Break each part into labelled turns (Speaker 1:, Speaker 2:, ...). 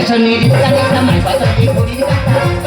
Speaker 1: Eso ni puta que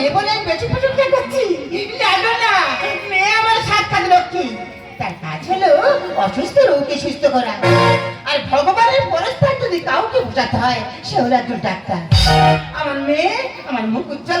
Speaker 1: মেয়ে বলে বেশি পছন্দ করছি। জানো না? মেয়ে আমার সাক্ষাৎ লক্ষ্মী। তার কাজ হলো অসুস্থ রোগকে সুস্থ করা। আর ভগবানের পরস্থান যদি কাউকে বোঝাতে হয়, সে হলো একজন ডাক্তার। আমার মেয়ে আমার মুখ উজ্জ্বল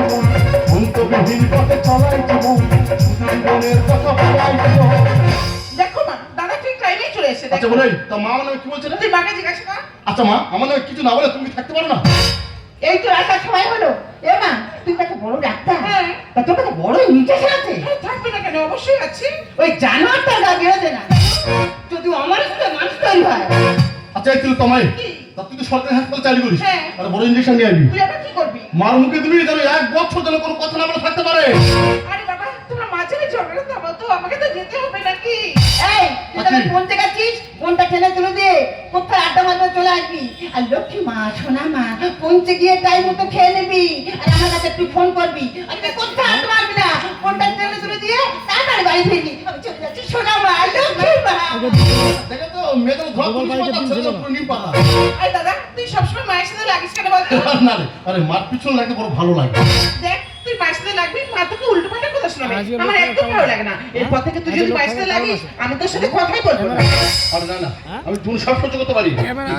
Speaker 2: আচ্ছা বলে তা মা আমার নামে কি বলছে
Speaker 3: তুই মাকে জিজ্ঞাসা কর।
Speaker 2: আচ্ছা মা আমার নামে কিছু না বলে তুমি থাকতে পারো না?
Speaker 1: এই তো আসার সময় হলো। এ মা তুই তো একটা বড় ডাক্তার।
Speaker 3: হ্যাঁ।
Speaker 1: তা তোর কাছে বড় আছে?
Speaker 3: থাকবে না কেন? অবশ্যই আছে।
Speaker 1: ওই জানোয়ারটা গা বেরোতে না। যদি আমার সাথে মানুষ তৈরি হয়।
Speaker 2: আচ্ছা তুই তোমায়? তা তুই তো সরকারি হাসপাতাল চালু করিস।
Speaker 3: হ্যাঁ।
Speaker 2: আর বড় ইঞ্জেকশন নিয়ে আসবি।
Speaker 3: তুই কি করবি?
Speaker 2: মার মুখে দিবি যেন এক বছর যেন কোনো কথা না বলে থাকতে পারে।
Speaker 3: আরে বাবা তোমরা মাঝে ঝগড়া তো আমাকে তো যেতে হবে নাকি?
Speaker 1: এই তুই তবে
Speaker 2: আচ্ছা।
Speaker 1: ফোন ফোনটা ঠেলে তুলে দিয়ে কোথায় আড্ডা মারবে চলে আসবি? আর লক্ষ্মী মা সোনা মা পৌঁছে গিয়ে টাইম মতো খেয়ে নিবি। আর আমার কাছে একটু ফোন করবি। আর তুই কোথায় আড্ডা মারবি না? ফোনটা ঠেলে তুলে দিয়ে তাড়াতাড়ি বাড়ি ফিরবি। আমি চলে যাচ্ছি সোনা মা লক্ষ্মী মা।
Speaker 2: দেখে তো মেয়ে তো ধর পুলিশ পাতা ছেলে তো পুরো পাতা।
Speaker 3: আরে দাদা তুই সবসময় মায়ের সাথে লাগিস কেন বলতো?
Speaker 2: না রে আরে মার পিছন লাগতে বড় ভালো লাগে।
Speaker 3: দেখ তুই মায়ের লাগবি মা তোকে উল্টো পাল্টা কথা শোনাবে। আমার একদম ভালো লাগে না। এরপর থেকে তুই যদি সাথে লাগিস আমি তোর সাথে কথাই বলব না।
Speaker 2: আরে না না। আমি জীবন সব সহ্য করতে পারি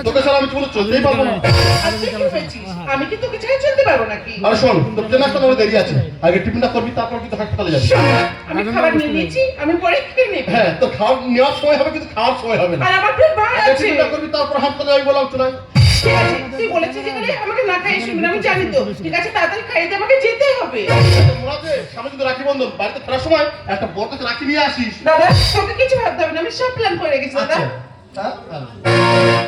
Speaker 2: তোকে ছাড়া আমি জীবনে চলতেই পারব না।
Speaker 3: হয়েছিস? আমি কি তোকে ছেড়ে চলতে পারব নাকি?
Speaker 2: আরে শোন তোর ট্রেন আসতে আমার দেরি আছে। আগে টিফিনটা করবি তারপর কিন্তু হাসপাতালে যাবি।
Speaker 3: আমি খাবার নিয়ে নিয়েছি আমি পরে খেয়ে নেব।
Speaker 2: হ্যাঁ তোর খাওয়ার নেওয়ার সময় হবে কিন্তু খাওয়ার সময় হবে না।
Speaker 3: আর আমার পেট বার আছে।
Speaker 2: টিফিনটা করবি তারপর হাসপাতালে যাবি বললাম তো না
Speaker 3: ঠিক আছে তুই বলেছিস যেখানে আমাকে না খাইয়ে শুনবি আমি জানি তো। ঠিক আছে তাড়াতাড়ি খাইয়ে দিয়ে আমাকে যেতে হবে।
Speaker 2: সামনে কিন্তু রাখি বন্ধন বাড়িতে ফেরার সময় একটা বড় রাখি নিয়ে আসিস।
Speaker 3: দাদা তোকে কিছু ভাবতে হবে না আমি সব প্ল্যান করে রেখেছি দাদা।
Speaker 2: আচ্ছা হ্যাঁ, হ্যাঁ।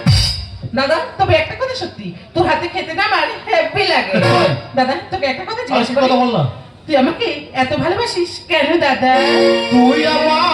Speaker 3: দাদা তবে একটা কথা সত্যি তোর হাতে খেতে না আমার হ্যাপি লাগে। দাদা তোকে একটা কথা জিজ্ঞেস করি।
Speaker 2: বললাম
Speaker 3: তুই আমাকে এত ভালোবাসিস কেন দাদা?
Speaker 2: তুই আমার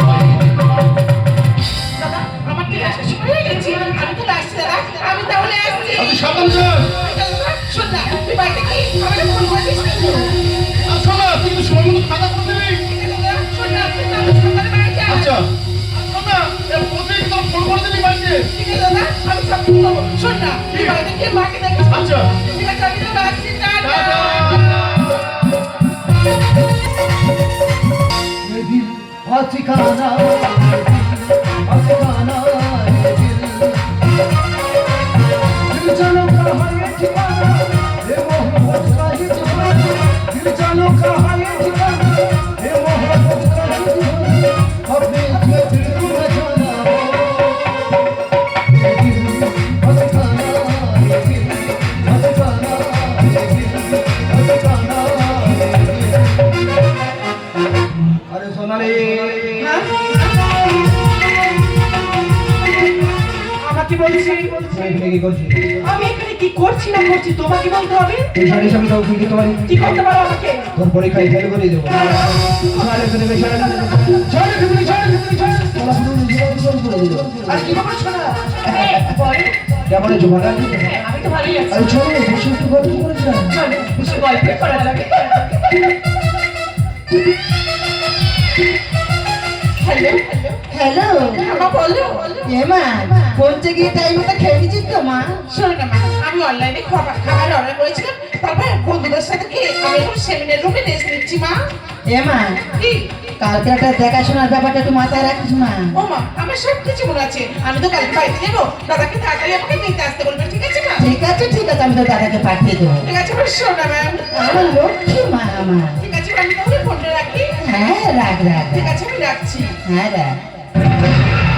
Speaker 4: ठिकाना
Speaker 3: বলছি
Speaker 4: কি
Speaker 3: আমি এখানে কি করছি না করছি তোমাকে বলতে হবে?
Speaker 4: তাও কি করতে
Speaker 3: কি করতে পারো আমাকে?
Speaker 4: তোর পরীক্ষায় ফেল করে দেবো পুরো জীবন জীবন করে।
Speaker 3: আরে কি ব্যাপার শোনা বলো।
Speaker 4: কেমন আছো
Speaker 3: আমি তো ভালোই আছি।
Speaker 4: আরে চলো বসে একটু গল্প করে।
Speaker 3: চলো বসে গল্প করা যাবে। হ্যালো আমা বলো
Speaker 1: এমা পৌঁছে গিয়ে টাইম মতো খেয়ে দিচ্ছিস তো মা?
Speaker 3: শোনো না মা। আমি অনলাইনে খাবার খাবার অর্ডার করেছিলাম। তারপর বন্ধুদের সাথে খেয়ে আমি এখন সেমিনার রুমে রেস্ট নিচ্ছি মা।
Speaker 1: এমা
Speaker 3: কি?
Speaker 1: কালকে একটা দেখাশোনার ব্যাপারটা একটু মাথায় রাখিস মা।
Speaker 3: ও মা আমার সব কিছু মনে আছে। আমি তো কালকে বাড়িতে যাব। দাদাকে তাড়াতাড়ি আমাকে নিতে আসতে বলবে ঠিক আছে মা?
Speaker 1: ঠিক আছে ঠিক আছে আমি তো দাদাকে পাঠিয়ে দেবো।
Speaker 3: ঠিক আছে শোনো ম্যাম
Speaker 1: আমার লক্ষ্মী মা আমার।
Speaker 3: ঠিক আছে আমি তাহলে ফোনটা রাখি।
Speaker 1: হ্যাঁ রাখ রাখ।
Speaker 3: ঠিক আছে আমি রাখছি।
Speaker 1: হ্যাঁ রাখ। Thank you.